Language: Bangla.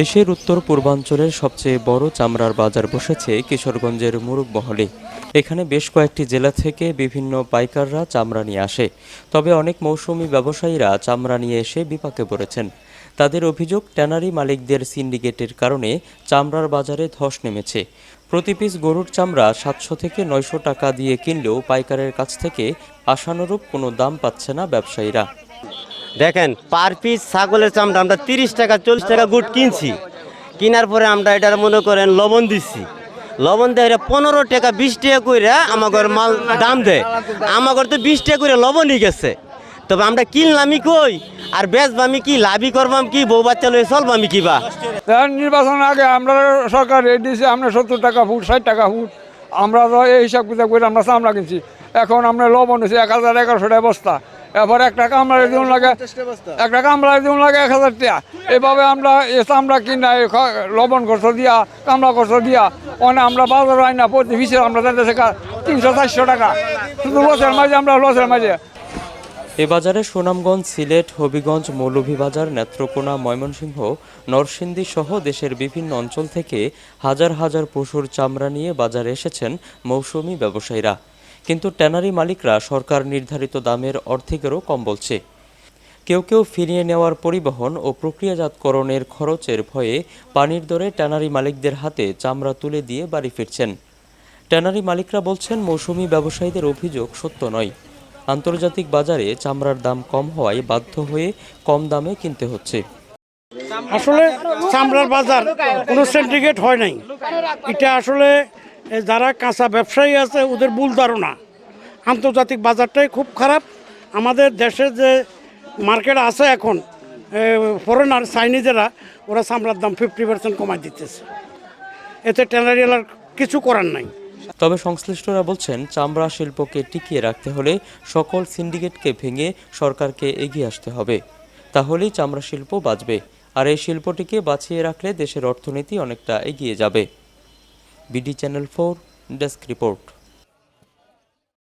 দেশের উত্তর পূর্বাঞ্চলের সবচেয়ে বড় চামড়ার বাজার বসেছে কিশোরগঞ্জের মুরুগমহলে এখানে বেশ কয়েকটি জেলা থেকে বিভিন্ন পাইকাররা চামড়া নিয়ে আসে। তবে অনেক মৌসুমি ব্যবসায়ীরা চামড়া নিয়ে এসে বিপাকে পড়েছেন। তাদের অভিযোগ, ট্যানারি মালিকদের সিন্ডিকেটের কারণে চামড়ার বাজারে ধস নেমেছে। প্রতি পিস গরুর চামড়া সাতশো থেকে নয়শো টাকা দিয়ে কিনলেও পাইকারের কাছ থেকে আশানুরূপ কোনো দাম পাচ্ছে না ব্যবসায়ীরা। দেখেন পার পিস ছাগলের চামড়া, আমরা তিরিশ টাকা, চল্লিশ টাকা গুড় কিনছি। কেনার পরে আমরা এটার মনে করেন লবণ দিচ্ছি। লবণ দেয় পনেরো টাকা, বিশ টাকা করে আমাদের মাল দাম দেয়। আমাদের তো বিশ টাকা করে লবণই গেছে। তবে আমরা কিনলামই কই? আর বেচবামি কি? লাভই করবাম কি? বউ বাচ্চা লয়ে চলবামি কি বা? নির্বাচন আগে আমরা সরকার রেট দিয়েছে, আমরা সত্তর টাকা ফুট, ষাট টাকা ফুট। আমরা তো এই হিসাব কিতাব করে আমরা চামড়া কিনছি। এখন আমরা লবণ হচ্ছে এক হাজার এগারোশো টাকা বস্তা। এরপর একটা কামড়া দিন লাগে একটা কামড়া দিন লাগে এক হাজার টাকা এভাবে আমরা এ চামড়া কিনা লবণ খরচ দিয়া কামড়া খরচ দিয়া অনেক আমরা বাজার আই না প্রতি পিসে আমরা যাইতেছে তিনশো চারশো টাকা। শুধু লসের মাঝে আমরা লসের মাঝে। এ বাজারে সুনামগঞ্জ সিলেট হবিগঞ্জ মৌলভীবাজার নেত্রকোনা ময়মনসিংহ নরসিংদী সহ দেশের বিভিন্ন অঞ্চল থেকে হাজার হাজার পশুর চামড়া নিয়ে বাজারে এসেছেন মৌসুমি ব্যবসায়ীরা। কিন্তু ট্যানারি মালিকরা সরকার নির্ধারিত দামের অর্ধেকেরও কম বলছে। কেউ কেউ ফিরিয়ে নেওয়ার পরিবহন ও প্রক্রিয়াজাতকরণের খরচের ভয়ে পানির দরে ট্যানারি মালিকদের হাতে চামড়া তুলে দিয়ে বাড়ি ফিরছেন। ট্যানারি মালিকরা বলছেন, মৌসুমি ব্যবসায়ীদের অভিযোগ সত্য নয়। আন্তর্জাতিক বাজারে চামড়ার দাম কম হওয়ায় বাধ্য হয়ে কম দামে কিনতে হচ্ছে। আসলে চামড়ার বাজার কোনো সেন্টিগ্রেট হয় নাই। এটা আসলে যারা কাঁচা ব্যবসায়ী আছে, ওদের ভুল ধারণা। আন্তর্জাতিক বাজারটাই খুব খারাপ। আমাদের দেশে যে মার্কেট আছে এখন ফরেনার চাইনিজেরা ওরা চামড়ার দাম ফিফটি পার্সেন্ট কমাই দিতেছে। এতে ট্যানারিয়ালার কিছু করার নাই। তবে সংশ্লিষ্টরা বলছেন, চামড়া শিল্পকে টিকিয়ে রাখতে হলে সকল সিন্ডিকেটকে ভেঙে সরকারকে এগিয়ে আসতে হবে। তাহলেই চামড়া শিল্প বাঁচবে। আর এই শিল্পটিকে বাঁচিয়ে রাখলে দেশের অর্থনীতি অনেকটা এগিয়ে যাবে। BD channel four desk report.